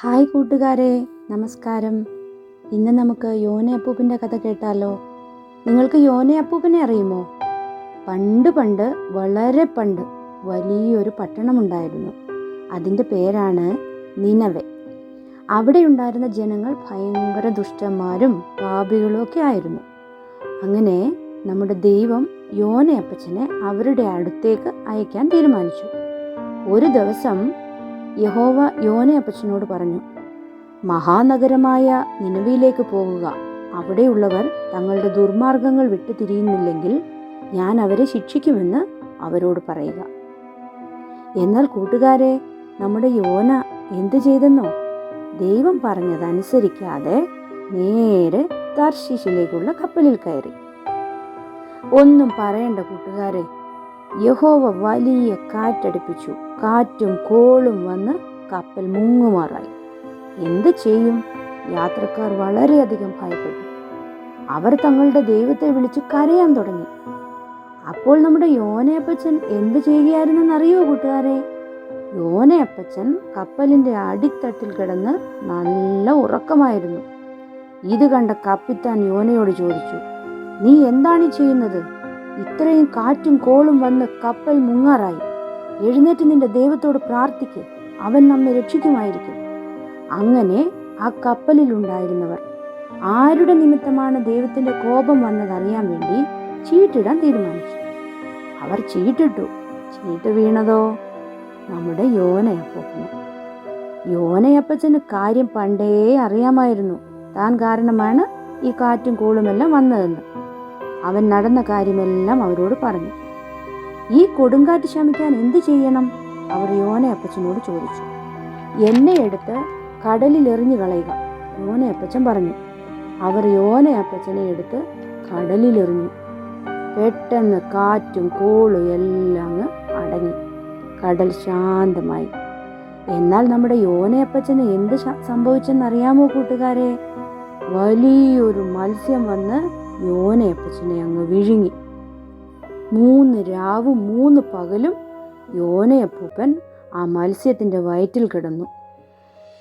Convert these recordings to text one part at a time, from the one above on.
Hi കൂട്ടുകാരെ നമസ്കാരം. ഇന്ന് നമുക്ക് യോന അപ്പൂപ്പിന്റെ കഥ കേട്ടാലോ? നിങ്ങൾക്ക് യോന അപ്പൂപ്പിനെ അറിയുമോ? പണ്ട് പണ്ട് വളരെ പണ്ട് വലിയൊരു പട്ടണമുണ്ടായിരുന്നു. അതിന്റെ പേരാണ് നിനവെ. അവിടെ ഉണ്ടായിരുന്ന ജനങ്ങൾ ഭയങ്കര ദുഷ്ടന്മാരും പാപികളും ഒക്കെ ആയിരുന്നു. അങ്ങനെ നമ്മുടെ ദൈവം യോനയപ്പച്ചനെ അവരുടെ അടുത്തേക്ക് അയക്കാൻ തീരുമാനിച്ചു. ഒരു ദിവസം യഹോവ യോനയപ്പച്ചനോട് പറഞ്ഞു മഹാനഗരമായ നിലവിയിലേക്ക് പോകുക അവിടെയുള്ളവർ തങ്ങളുടെ ദുർമാർഗങ്ങൾ വിട്ടു തിരിയുന്നില്ലെങ്കിൽ ഞാൻ അവരെ ശിക്ഷിക്കുമെന്ന് അവരോട് പറയുക. എന്നാൽ കൂട്ടുകാരെ നമ്മുടെ യോന എന്ത് ചെയ്തെന്നോ? ദൈവം പറഞ്ഞതനുസരിക്കാതെ നേരെ തർശീശിലേക്കുള്ള കപ്പലിൽ കയറി. ഒന്നും പറയണ്ട കൂട്ടുകാരെ യഹോവ വലിയ കാറ്റടിപ്പിച്ചു. കാറ്റും കോളും വന്ന് കപ്പൽ മുങ്ങുമാറായി. എന്ത് ചെയ്യും? യാത്രക്കാർ വളരെയധികം ഭയപ്പെട്ടു. അവർ തങ്ങളുടെ ദൈവത്തെ വിളിച്ച് കരയാൻ തുടങ്ങി. അപ്പോൾ നമ്മുടെ യോനയപ്പച്ചൻ എന്ത് ചെയ്യുകയായിരുന്നെന്നറിയോ കൂട്ടുകാരെ? യോനയപ്പച്ചൻ കപ്പലിന്റെ അടിത്തട്ടിൽ കിടന്ന് നല്ല ഉറക്കമായിരുന്നു. ഇത് കണ്ട കപ്പിത്താൻ യോനയോട് ചോദിച്ചു നീ എന്താണ് ചെയ്യുന്നത്? ഇത്രയും കാറ്റും കോളും വന്ന് കപ്പൽ മുങ്ങാറായി. എഴുന്നേറ്റ് നിന്റെ ദൈവത്തോട് പ്രാർത്ഥിക്ക്. അവൻ നമ്മെ രക്ഷിക്കുമായിരിക്കും. അങ്ങനെ ആ കപ്പലിലുണ്ടായിരുന്നവർ. ആരുടെ നിമിത്തമാണ് ദൈവത്തിന്റെ കോപം വന്നതറിയാൻ വേണ്ടി ചീട്ടിടാൻ തീരുമാനിച്ചു. അവർ ചീട്ടിട്ടു. ചീട്ട് വീണതോ? നമ്മുടെ യോനയപ്പച്ചന് യോനയപ്പച്ചന് കാര്യം പണ്ടേ അറിയാമായിരുന്നു. താൻ കാരണമാണ് ഈ കാറ്റും കോളുമെല്ലാം വന്നതെന്ന്. അവൻ നടന്ന കാര്യമെല്ലാം അവരോട് പറഞ്ഞു. ഈ കൊടുങ്കാറ്റ് ശമിക്കാൻ എന്ത് ചെയ്യണം? അവർ യോനയപ്പച്ചനോട് ചോദിച്ചു. എന്നെ എടുത്ത് കടലിൽ എറിഞ്ഞു കളയുക യോനയപ്പച്ചൻ പറഞ്ഞു. അവർ യോനയപ്പച്ചനെ എടുത്ത് കടലിൽ എറിഞ്ഞു പെട്ടെന്ന് കാറ്റും കോളും എല്ലാം അടങ്ങി. കടൽ ശാന്തമായി. എന്നാൽ നമ്മുടെ യോനയപ്പച്ചന് എന്ത് സംഭവിച്ചെന്ന് അറിയാമോ കൂട്ടുകാരെ? വലിയൊരു മത്സ്യം വന്ന് യോനയപ്പച്ചനെ അങ്ങ് വിഴുങ്ങി. മൂന്ന് രാവും മൂന്ന് പകലും യോനയപ്പൂപ്പൻ ആ മത്സ്യത്തിന്റെ വയറ്റിൽ കിടന്നു.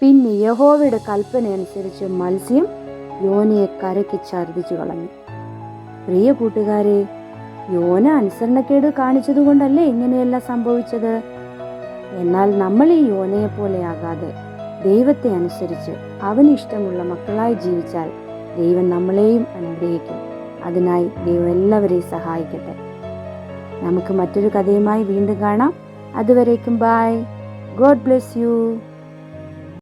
പിന്നെ യഹോവയുടെ കൽപ്പന അനുസരിച്ച് മത്സ്യം യോനയെ കരയ്ക്ക് ഛർദ്ദിച്ചു കളഞ്ഞു. പ്രിയ കൂട്ടുകാരെ യോന അനുസരണക്കേട് കാണിച്ചതുകൊണ്ടല്ലേ ഇങ്ങനെയെല്ലാം സംഭവിച്ചത്? എന്നാൽ നമ്മൾ ഈ യോനയെ ദൈവത്തെ അനുസരിച്ച് അവന് ഇഷ്ടമുള്ള മക്കളായി ജീവിച്ചാൽ ദൈവം നമ്മളെയും അനുഗ്രഹിക്കും. അതിനായി ദൈവം എല്ലാവരെയും സഹായിക്കട്ടെ. നമുക്ക് മറ്റൊരു കഥയുമായി വീണ്ടും കാണാം. അതുവരേക്കും ബായ് ഗോഡ് ബ്ലെസ് യു